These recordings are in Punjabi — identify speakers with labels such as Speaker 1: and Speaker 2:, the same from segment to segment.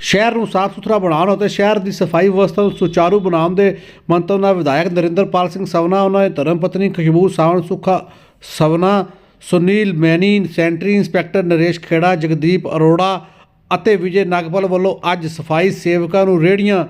Speaker 1: ਸ਼ਹਿਰ ਨੂੰ ਸਾਫ਼ ਸੁਥਰਾ ਬਣਾਉਣ ਅਤੇ ਸ਼ਹਿਰ ਦੀ ਸਫ਼ਾਈ ਵਿਵਸਥਾ ਨੂੰ ਸੁਚਾਰੂ ਬਣਾਉਣ ਦੇ ਮੰਤਵ ਨਾਲ ਵਿਧਾਇਕ ਨਰਿੰਦਰਪਾਲ ਸਿੰਘ ਸਵਨਾ, ਉਹਨਾਂ ਦੀ ਧਰਮ ਪਤਨੀ ਖੁਸ਼ਬੂ ਸਾਵਣ ਸੁਖਾ ਸਵਨਾ, ਸੁਨੀਲ ਮੈਨੀ, ਸੈਂਟਰੀ ਇੰਸਪੈਕਟਰ ਨਰੇਸ਼ ਖੇੜਾ, ਜਗਦੀਪ ਅਰੋੜਾ ਅਤੇ ਵਿਜੇ ਨਾਗਪਾਲ ਵੱਲੋਂ ਅੱਜ ਸਫ਼ਾਈ ਸੇਵਕਾਂ ਨੂੰ ਰੇੜੀਆਂ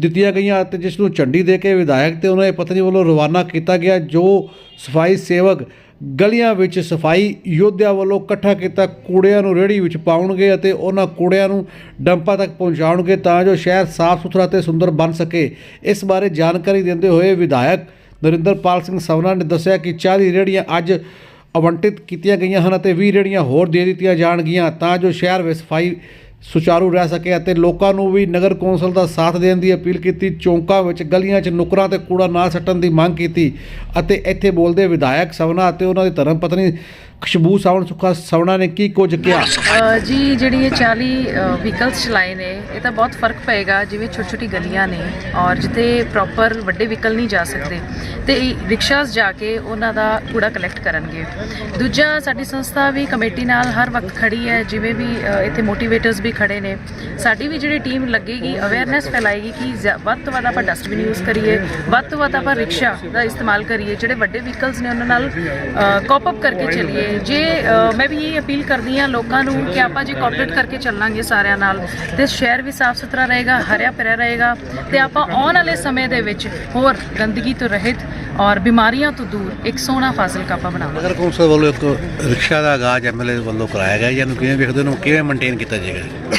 Speaker 1: ਦਿੱਤੀਆਂ ਗਈਆਂ ਅਤੇ ਜਿਸ ਨੂੰ ਝੰਡੀ ਦੇ ਕੇ ਵਿਧਾਇਕ ਤੇ ਉਹਨਾਂ ਦੀ ਪਤਨੀ ਵੱਲੋਂ ਰਵਾਨਾ ਕੀਤਾ ਗਿਆ, ਜੋ ਸਫ਼ਾਈ ਸੇਵਕ ਗਲੀਆਂ ਵਿੱਚ ਸਫ਼ਾਈ ਯੋਧਿਆਂ ਵੱਲੋਂ ਇਕੱਠਾ ਕੀਤਾ, ਕੂੜਿਆਂ ਨੂੰ ਰੇੜੀ ਵਿੱਚ ਪਾਉਣਗੇ ਅਤੇ ਉਹਨਾਂ ਕੂੜਿਆਂ ਨੂੰ ਡੰਪਾਂ ਤੱਕ ਪਹੁੰਚਾਉਣਗੇ ਤਾਂ ਜੋ ਸ਼ਹਿਰ ਸਾਫ਼ ਸੁਥਰਾ ਤੇ ਸੁੰਦਰ ਬਣ ਸਕੇ। ਇਸ ਬਾਰੇ ਜਾਣਕਾਰੀ ਦਿੰਦੇ ਹੋਏ ਵਿਧਾਇਕ ਨਰਿੰਦਰਪਾਲ ਸਿੰਘ ਸਵਨਾ ਨੇ ਦੱਸਿਆ ਕਿ 40 ਰੇੜੀਆਂ ਅੱਜ ਅਵੰਟਿਤ ਕੀਤੀਆਂ ਗਈਆਂ ਹਨ ਅਤੇ 20 ਰੇੜੀਆਂ ਹੋਰ ਦੇ ਦਿੱਤੀਆਂ ਜਾਣਗੀਆਂ ਤਾਂ ਜੋ ਸ਼ਹਿਰ ਵਿੱਚ ਸਫ਼ਾਈ ਸੁਚਾਰੂ ਰਹਿ ਸਕੇ ਅਤੇ ਲੋਕਾਂ ਨੂੰ ਵੀ ਨਗਰ ਕੌਂਸਲ ਦਾ ਸਾਥ ਦੇਣ ਦੀ ਅਪੀਲ ਕੀਤੀ। ਚੌਂਕਾਂ ਵਿੱਚ ਗਲੀਆਂ 'ਚ ਨੁਕਰਾਂ ਤੇ ਕੂੜਾ ਨਾ ਸੱਟਣ ਦੀ ਮੰਗ ਕੀਤੀ ਅਤੇ ਇੱਥੇ ਬੋਲਦੇ ਵਿਧਾਇਕ ਸਵਨਾ ਅਤੇ ਉਹਨਾਂ ਦੀ ਧਰਮ ਪਤਨੀ ਖੁਸ਼ਬੂ ਸਾਵਣ ਸੁੱਖਾ ਸਵਨਾ ਨੇ ਕੀ ਕੁਝ ਕਿਹਾ?
Speaker 2: ਅ, ਜੀ ਜਿਹੜੀ ਇਹ 40 ਵਹੀਕਲਸ ਚਲਾਏ ਨੇ ਇਹ ਤਾਂ ਬਹੁਤ ਫ਼ਰਕ ਪਏਗਾ ਜਿਵੇਂ ਛੋਟੀ ਛੋਟੀ ਗਲੀਆਂ ਨੇ ਔਰ ਜਿੱਥੇ ਪ੍ਰੋਪਰ ਵੱਡੇ ਵਹੀਕਲ ਨਹੀਂ ਜਾ ਸਕਦੇ। ਤੇ ਇਹ ਰਿਕਸ਼ਾਸ ਜਾ ਕੇ ਉਹਨਾਂ ਦਾ ਕੂੜਾ ਕਲੈਕਟ ਕਰਨਗੇ। ਦੂਜਾ ਸਾਡੀ ਸੰਸਥਾ ਵੀ ਕਮੇਟੀ ਨਾਲ ਹਰ ਵਕਤ ਖੜੀ ਹੈ ਜਿਵੇਂ ਵੀ ਅ, ਇੱਥੇ ਮੋਟੀਵੇਟਰਸ ਵੀ ਖੜੇ ਨੇ। ਸਾਡੀ ਵੀ ਜਿਹੜੀ ਟੀਮ ਲੱਗੇਗੀ ਅਵੇਅਰਨੈਸ ਫੈਲਾਏਗੀ ਕਿ ਜ਼ਿਆ- ਵੱਧ ਤੋਂ ਵੱਧ ਆਪਾਂ ਡਸਟਬਿਨ ਯੂਜ਼ ਕਰੀਏ ਵੱਧ ਤੋਂ ਵੱਧ ਆਪਾਂ ਰਿਕਸ਼ਾ ਦਾ ਇਸਤੇਮਾਲ ਕਰੀਏ ਜਿਹੜੇ ਵੱਡੇ ਵਹੀਕਲਸ ਨੇ ਉਹਨਾਂ ਨਾਲ ਕੋਪ ਅਪ ਕਰਕੇ ਚੱਲੀਏ। ਜੇ ਮੈਂ ਵੀ ਇਹ ਅਪੀਲ ਕਰਦੀ ਹਾਂ ਲੋਕਾਂ ਨੂੰ ਕਿ ਆਪਾਂ ਜੇ ਕੋਆਪਰੇਟ ਕਰਕੇ ਚੱਲਾਂਗੇ ਸਾਰਿਆਂ ਨਾਲ, ਤੇ ਸ਼ਹਿਰ ਵੀ ਸਾਫ਼ ਸੁਥਰਾ ਰਹੇਗਾ, ਹਰਿਆ ਭਰਿਆ ਰਹੇਗਾ, ਤੇ ਆਪਾਂ ਆਉਣ ਵਾਲੇ ਸਮੇਂ ਦੇ ਵਿੱਚ ਹੋਰ ਗੰਦਗੀ ਤੋਂ ਰਹਿਤ ਔਰ ਬਿਮਾਰੀਆਂ ਤੋਂ ਦੂਰ ਇੱਕ ਸੋਹਣਾ ਫਾਜ਼ਿਲਕਾ ਆਪਾਂ ਬਣਾਵਾਂਗੇ।
Speaker 3: ਨਗਰ ਕੌਂਸਲ ਵੱਲੋਂ ਇੱਕ ਰਿਕਸ਼ਾ ਦਾ ਆਗਾਜ਼ ਐਮਐਲਏ ਵੱਲੋਂ ਕਰਾਇਆ ਗਿਆ ਇਹਨੂੰ ਕਿਵੇਂ ਵੇਖਦੇ ਹੋ ਕਿਵੇਂ ਮੇਨਟੇਨ ਕੀਤਾ ਜਾਏਗਾ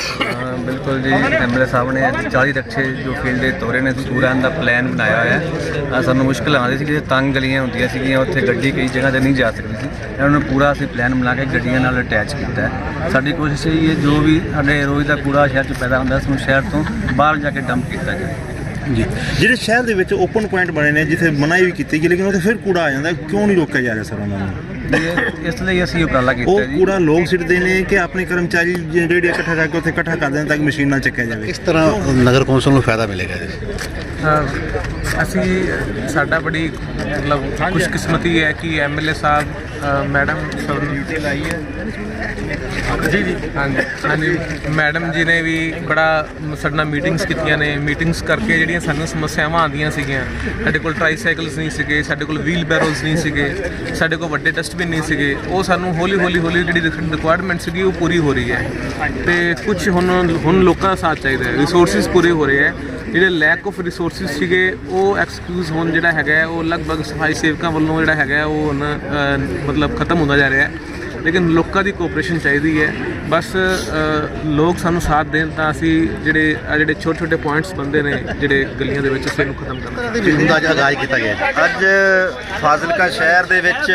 Speaker 4: ਬਿਲਕੁਲ ਜੀ ਐਮਐਲਏ ਸਾਹਿਬ ਨੇ ਅੱਜ 40 ਰਕਸ਼ੇ ਜੋ ਫੀਲਡ ਦੇ ਤੋਰੇ ਨੇ ਪੂਰਾ ਦਾ ਪਲਾਨ ਬਣਾਇਆ ਹੋਇਆ ਹੈ। ਸਾਨੂੰ ਮੁਸ਼ਕਲ ਆਉਂਦੀ ਸੀ ਕਿ ਤੰਗ ਗਲੀਆਂ ਹੁੰਦੀਆਂ ਸੀਗੀਆਂ, ਉੱਥੇ ਗੱਡੀ ਕਈ ਜਗ੍ਹਾ ਤੇ ਨਹੀਂ ਜਾ ਸਕਦੀ ਸੀ। ਇਹਨਾਂ ਨੂੰ ਪੂਰਾ ਅਸੀਂ ਪਲਾਨ ਬਣਾ ਕੇ ਗੱਡੀਆਂ ਨਾਲ ਅਟੈਚ ਕੀਤਾ ਹੈ। ਸਾਡੀ ਕੋਸ਼ਿਸ਼ ਇਹ ਹੈ, ਜੋ ਵੀ ਸਾਡੇ ਰੋਜ਼ ਦਾ ਕੂੜਾ ਸ਼ਹਿਰ 'ਚ ਪੈਦਾ ਹੁੰਦਾ ਉਸ ਨੂੰ ਸ਼ਹਿਰ ਤੋਂ ਬਾਹਰ ਜਾ ਕੇ ਡੰਪ ਕੀਤਾ ਜਾਏ
Speaker 5: ਜੀ। ਜਿਹੜੇ ਸ਼ਹਿਰ ਦੇ ਵਿੱਚ ਓਪਨ ਪੁਆਇੰਟ ਬਣੇ ਨੇ, ਜਿੱਥੇ ਮਨਾਹੀ ਵੀ ਕੀਤੀ ਗਈ, ਲੇਕਿਨ ਉੱਥੇ ਫਿਰ ਕੂੜਾ ਆ ਜਾਂਦਾ, ਕਿਉਂ ਨਹੀਂ ਰੋਕਿਆ ਜਾ ਰਿਹਾ ਸਰ ਉਹਨਾਂ ਨੂੰ?
Speaker 4: ਇਸ ਲਈ ਅਸੀਂ ਉਪਰਾਲਾ ਕੀਤਾ
Speaker 5: ਉਹ
Speaker 4: ਜੀ।
Speaker 5: ਕੂੜਾ ਲੋਕ ਸਿੱਟਦੇ ਨੇ ਕਿ ਆਪਣੇ ਕਰਮਚਾਰੀ ਜਿਹੜੇ ਇਕੱਠਾ ਕਰਕੇ ਉੱਥੇ ਇਕੱਠਾ ਕਰ ਦੇਣ ਤਾਂ ਕਿ ਮਸ਼ੀਨ ਨਾਲ ਚੱਕਿਆ ਜਾਵੇ।
Speaker 3: ਇਸ ਤਰ੍ਹਾਂ ਨਗਰ ਕੌਂਸਲ ਨੂੰ ਫਾਇਦਾ ਮਿਲੇਗਾ ਜੀ?
Speaker 6: ਅਸੀਂ ਸਾਡਾ ਬੜੀ ਮਤਲਬ ਖੁਸ਼ਕਿਸਮਤੀ ਹੈ ਕਿ ਐਮਐਲਏ ਸਾਹਿਬ ਅ, ਮੈਡਮ ਸਵਰਨ ਲਾਈ ਹੈ ਜੀ ਜੀ ਹਾਂਜੀ ਹਾਂਜੀ। ਮੈਡਮ ਜੀ ਨੇ ਵੀ ਬੜਾ ਸਾਡੇ ਨਾਲ ਮੀਟਿੰਗਸ ਕੀਤੀਆਂ ਨੇ। ਮੀਟਿੰਗਸ ਕਰਕੇ ਜਿਹੜੀਆਂ ਸਾਨੂੰ ਸਮੱਸਿਆਵਾਂ ਆਉਂਦੀਆਂ ਸੀਗੀਆਂ ਸਾਡੇ ਕੋਲ ਟ੍ਰਾਈਸਾਈਕਲਸ ਨਹੀਂ ਸੀਗੇ ਸਾਡੇ ਕੋਲ ਵੀਲ ਬੈਰੋਜ਼ ਨਹੀਂ ਸੀਗੇ ਸਾਡੇ ਕੋਲ ਵੱਡੇ ਡਸਟਬਿਨ ਵੀ ਨਹੀਂ ਸੀਗੇ। ਉਹ ਸਾਨੂੰ ਹੌਲੀ ਹੌਲੀ ਹੌਲੀ ਜਿਹੜੀ ਰਿਕੁਆਇਰਮੈਂਟ ਸੀਗੀ ਉਹ ਪੂਰੀ ਹੋ ਰਹੀ ਹੈ। ਤੇ ਕੁਝ ਹੁਣ ਹੁਣ ਲੋਕਾਂ ਦਾ ਸਾਥ ਚਾਹੀਦਾ ਹੈ। ਰਿਸੋਰਸਿਸ ਪੂਰੇ ਹੋ ਰਹੇ ਹੈ। ਜਿਹੜੇ ਲੈਕ ਆਫ ਰਿਸੋਰਸਿਸ ਸੀਗੇ, ਉਹ ਐਕਸਕਿਊਜ਼ ਹੁਣ ਜਿਹੜਾ ਹੈਗਾ ਉਹ ਲਗਭਗ ਸਫ਼ਾਈ ਸੇਵਕਾਂ ਵੱਲੋਂ ਜਿਹੜਾ ਹੈਗਾ ਉਹ ਹੁਣ ਮਤਲਬ ਖਤਮ ਹੁੰਦਾ ਜਾ ਰਿਹਾ ਹੈ। ਲੇਕਿਨ ਲੋਕਾਂ ਦੀ ਕੋਆਪਰੇਸ਼ਨ ਚਾਹੀਦੀ ਹੈ। ਬਸ ਲੋਕ ਸਾਨੂੰ ਸਾਥ ਦੇਣ ਤਾਂ ਅਸੀਂ ਜਿਹੜੇ ਆਹ ਜਿਹੜੇ ਛੋਟੇ ਛੋਟੇ ਪੁਆਇੰਟਸ ਬੰਦੇ ਨੇ, ਜਿਹੜੇ ਗਲੀਆਂ ਦੇ ਵਿੱਚ ਅਸੀਂ ਇਹਨੂੰ ਖਤਮ ਕਰਨਾ
Speaker 3: ਹੁੰਦਾ ਅੱਜ ਆਗਾਜ਼ ਕੀਤਾ ਗਿਆ
Speaker 7: ਅੱਜ ਫਾਜ਼ਿਲਕਾ ਸ਼ਹਿਰ ਦੇ ਵਿੱਚ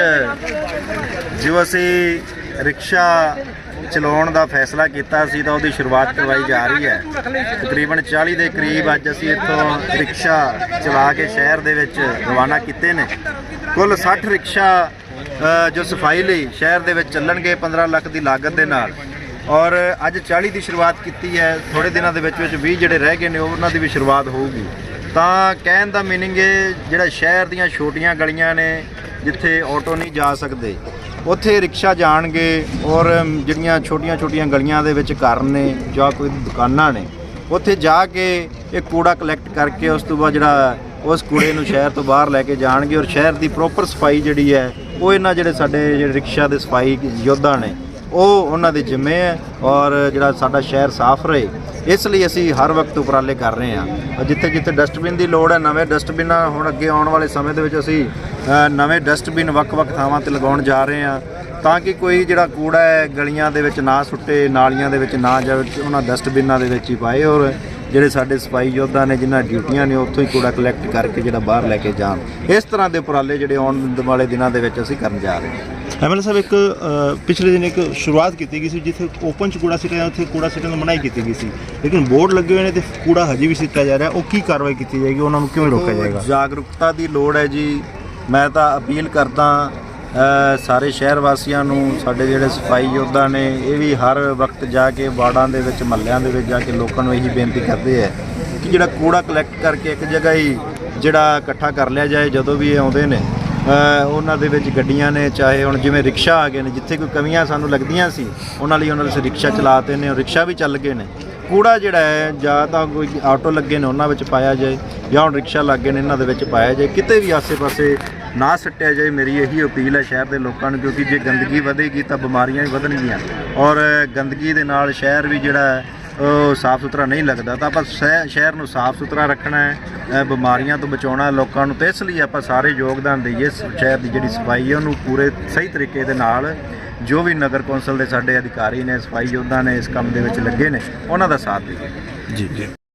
Speaker 7: ਜੋ ਅਸੀਂ ਰਿਕਸ਼ਾ ਚਲਾਉਣ ਦਾ ਫੈਸਲਾ ਕੀਤਾ ਸੀ, ਤਾਂ ਉਹਦੀ ਸ਼ੁਰੂਆਤ ਕਰਵਾਈ ਜਾ ਰਹੀ ਹੈ। ਤਕਰੀਬਨ 40 ਦੇ ਕਰੀਬ ਅੱਜ ਅਸੀਂ ਇੱਥੋਂ ਰਿਕਸ਼ਾ ਚਲਾ ਕੇ ਸ਼ਹਿਰ ਦੇ ਵਿੱਚ ਰਵਾਨਾ ਕੀਤੇ ਨੇ। ਕੁੱਲ 60 ਰਿਕਸ਼ਾ ਜੋ ਸਫ਼ਾਈ ਲਈ ਸ਼ਹਿਰ ਦੇ ਵਿੱਚ ਚੱਲਣਗੇ 15 ਲੱਖ ਦੀ ਲਾਗਤ ਦੇ ਨਾਲ। ਔਰ ਅੱਜ 40 ਦੀ ਸ਼ੁਰੂਆਤ ਕੀਤੀ ਹੈ ਥੋੜੇ ਦਿਨਾਂ ਦੇ ਵਿੱਚ ਵਿੱਚ 20 ਜਿਹੜੇ ਰਹਿ ਗਏ ਨੇ, ਉਹਨਾਂ ਦੀ ਵੀ ਸ਼ੁਰੂਆਤ ਹੋਊਗੀ। ਤਾਂ ਕਹਿਣ ਦਾ ਮੀਨਿੰਗ ਇਹ, ਜਿਹੜਾ ਸ਼ਹਿਰ ਦੀਆਂ ਛੋਟੀਆਂ ਗਲੀਆਂ ਨੇ, ਜਿੱਥੇ ਆਟੋ ਨਹੀਂ ਜਾ ਸਕਦੇ, ਉੱਥੇ ਰਿਕਸ਼ਾ ਜਾਣਗੇ ਔਰ ਜਿਹੜੀਆਂ ਛੋਟੀਆਂ-ਛੋਟੀਆਂ ਗਲੀਆਂ ਦੇ ਵਿੱਚ ਘਰ ਨੇ ਜਾਂ ਕੋਈ ਦੁਕਾਨਾਂ ਨੇ, ਉੱਥੇ ਜਾ ਕੇ ਇਹ ਕੂੜਾ ਕਲੈਕਟ ਕਰਕੇ ਉਸ ਤੋਂ ਬਾਅਦ ਜਿਹੜਾ ਉਸ ਕੂੜੇ ਨੂੰ ਸ਼ਹਿਰ ਤੋਂ ਬਾਹਰ ਲੈ ਕੇ ਜਾਣਗੇ ਔਰ ਸ਼ਹਿਰ ਦੀ ਪ੍ਰੋਪਰ ਸਫ਼ਾਈ ਜਿਹੜੀ ਹੈ, ਉਹ ਇਹਨਾਂ ਜਿਹੜੇ ਸਾਡੇ ਜਿਹੜੇ ਰਿਕਸ਼ਾ ਦੇ ਸਫ਼ਾਈ ਯੋਧਾ ਨੇ, ਉਹ ਉਹਨਾਂ ਦੇ ਜ਼ਿੰਮੇ ਹੈ ਔਰ ਜਿਹੜਾ ਸਾਡਾ ਸ਼ਹਿਰ ਸਾਫ਼ ਰਹੇ। ਇਸ ਲਈ ਅਸੀਂ ਹਰ ਵਕਤ ਉਪਰਾਲੇ ਕਰ ਰਹੇ ਹਾਂ। ਜਿੱਥੇ ਜਿੱਥੇ ਡਸਟਬਿਨ ਦੀ ਲੋੜ ਹੈ, ਨਵੇਂ ਡਸਟਬਿਨ ਹੁਣ ਅੱਗੇ ਆਉਣ ਵਾਲੇ ਸਮੇਂ ਦੇ ਵਿੱਚ ਅਸੀਂ ਨਵੇਂ ਡਸਟਬਿਨ ਵੱਖ-ਵੱਖ ਥਾਵਾਂ ਤੇ ਲਗਾਉਣ ਜਾ ਰਹੇ ਹਾਂ ਤਾਂ ਕਿ ਕੋਈ ਜਿਹੜਾ ਕੂੜਾ ਹੈ, ਗਲੀਆਂ ਦੇ ਵਿੱਚ ਨਾ ਸੁੱਟੇ, ਨਾਲੀਆਂ ਦੇ ਵਿੱਚ ਨਾ ਜਾਵੇ ਉਹਨਾਂ ਡਸਟਬਿਨਾਂ ਦੇ ਵਿੱਚ ਹੀ ਪਾਏ ਔਰ ਜਿਹੜੇ ਸਾਡੇ ਸਫ਼ਾਈ ਯੋਧਾ ਨੇ ਜਿਨ੍ਹਾਂ ਡਿਊਟੀਆਂ ਨੇ ਉੱਥੋਂ ਹੀ ਕੂੜਾ ਕਲੈਕਟ ਕਰਕੇ ਜਿਹੜਾ ਬਾਹਰ ਲੈ ਕੇ ਜਾਣ। ਇਸ ਤਰ੍ਹਾਂ ਦੇ ਉਪਰਾਲੇ ਜਿਹੜੇ ਆਉਣ ਵਾਲੇ ਦਿਨਾਂ ਦੇ ਵਿੱਚ ਅਸੀਂ ਕਰਨ ਜਾ ਰਹੇ ਹਾਂ।
Speaker 5: ਐਮਐਲਏ ਸਾਹਿਬ ਇੱਕ ਪਿਛਲੇ ਦਿਨ ਇੱਕ ਸ਼ੁਰੂਆਤ ਕੀਤੀ ਗਈ ਸੀ ਜਿੱਥੇ ਓਪਨ ਚ ਕੂੜਾ ਸਿੱਟਿਆ ਉੱਥੇ ਕੂੜਾ ਸਿੱਟਣ ਤੋਂ ਮਨਾਹੀ ਕੀਤੀ ਗਈ ਸੀ। ਲੇਕਿਨ ਬੋਰਡ ਲੱਗੇ ਹੋਏ ਨੇ ਤੇ ਕੂੜਾ ਹਜੇ ਵੀ ਸਿੱਟਿਆ ਜਾ ਰਿਹਾ। ਉਹ ਕੀ ਕਾਰਵਾਈ ਕੀਤੀ ਜਾਏਗੀ? ਉਹਨਾਂ ਨੂੰ ਕਿਵੇਂ ਰੋਕਿਆ ਜਾਏਗਾ?
Speaker 7: ਜਾਗਰੂਕਤਾ ਦੀ ਲੋੜ ਹੈ ਜੀ। ਮੈਂ ਤਾਂ ਅਪੀਲ ਕਰਦਾ ਸਾਰੇ ਸ਼ਹਿਰ ਵਾਸੀਆਂ ਨੂੰ, ਸਾਡੇ ਜਿਹੜੇ ਸਫ਼ਾਈ ਯੋਧਾ ਨੇ, ਇਹ ਵੀ ਹਰ ਵਕਤ ਜਾ ਕੇ ਵਾਰਡਾਂ ਦੇ ਵਿੱਚ, ਮਹੱਲਿਆਂ ਦੇ ਵਿੱਚ ਜਾ ਕੇ ਲੋਕਾਂ ਨੂੰ ਇਹੀ ਬੇਨਤੀ ਕਰਦੇ ਹੈ ਕਿ ਜਿਹੜਾ ਕੂੜਾ ਕਲੈਕਟ ਕਰਕੇ ਇੱਕ ਜਗ੍ਹਾ ਹੀ ਜਿਹੜਾ ਇਕੱਠਾ ਕਰ ਲਿਆ ਜਾਏ, ਜਦੋਂ ਵੀ ਇਹ ਆਉਂਦੇ ਨੇ। ਉਹਨਾਂ ਦੇ ਵਿੱਚ ਗੱਡੀਆਂ ਨੇ, ਚਾਹੇ ਹੁਣ ਜਿਵੇਂ ਰਿਕਸ਼ਾ ਆ ਗਏ ਨੇ, ਜਿੱਥੇ ਕੋਈ ਕਮੀਆਂ ਸਾਨੂੰ ਲੱਗਦੀਆਂ ਸੀ, ਉਹਨਾਂ ਲਈ ਉਹਨਾਂ ਦੇ ਰਿਕਸ਼ਾ ਚਲਾਤੇ ਨੇ ਔਰ ਰਿਕਸ਼ਾ ਵੀ ਚੱਲ ਗਏ ਨੇ। ਕੂੜਾ ਜਿਹੜਾ ਹੈ, ਜਾਂ ਤਾਂ ਕੋਈ ਆਟੋ ਲੱਗੇ ਨੇ, ਉਹਨਾਂ ਵਿੱਚ ਪਾਇਆ ਜਾਏ, ਜਾਂ ਹੁਣ ਰਿਕਸ਼ਾ ਲੱਗੇ ਨੇ, ਇਹਨਾਂ ਦੇ ਵਿੱਚ ਪਾਇਆ ਜਾਏ, ਕਿਤੇ ਵੀ ਆਸੇ-ਪਾਸੇ ਨਾ ਸੱਟਿਆ ਜਾਏ, ਮੇਰੀ ਇਹੀ ਅਪੀਲ ਹੈ ਸ਼ਹਿਰ ਦੇ ਲੋਕਾਂ ਨੂੰ, ਕਿਉਂਕਿ ਜੇ ਗੰਦਗੀ ਵਧੇਗੀ ਤਾਂ ਬਿਮਾਰੀਆਂ ਵੀ ਵਧਣਗੀਆਂ। ਔਰ ਗੰਦਗੀ ਦੇ ਨਾਲ ਸ਼ਹਿਰ ਵੀ ਜਿਹੜਾ ਸਾਫ਼ ਸੁਥਰਾ ਨਹੀਂ ਲੱਗਦਾ। ਤਾਂ ਆਪਾਂ ਸ਼ਹਿ- ਸ਼ਹਿਰ ਨੂੰ ਸਾਫ਼ ਸੁਥਰਾ ਰੱਖਣਾ ਹੈ ਬਿਮਾਰੀਆਂ ਤੋਂ ਬਚਾਉਣਾ ਲੋਕਾਂ ਨੂੰ। ਤੇ ਇਸ ਲਈ ਆਪਾਂ ਸਾਰੇ ਯੋਗਦਾਨ ਦਈਏ ਸ਼ਹਿਰ ਦੀ ਜਿਹੜੀ ਸਫ਼ਾਈ ਹੈ, ਉਹਨੂੰ ਪੂਰੇ ਸਹੀ ਤਰੀਕੇ ਦੇ ਨਾਲ ਜੋ ਵੀ ਨਗਰ ਕੌਂਸਲ ਦੇ ਸਾਡੇ ਅਧਿਕਾਰੀ ਨੇ, ਸਫ਼ਾਈ ਯੋਧਾ ਨੇ ਇਸ ਕੰਮ ਦੇ ਵਿੱਚ ਲੱਗੇ ਨੇ, ਉਹਨਾਂ ਦਾ ਸਾਥ ਦੇਈਏ।
Speaker 3: ਜੀ ਜੀ।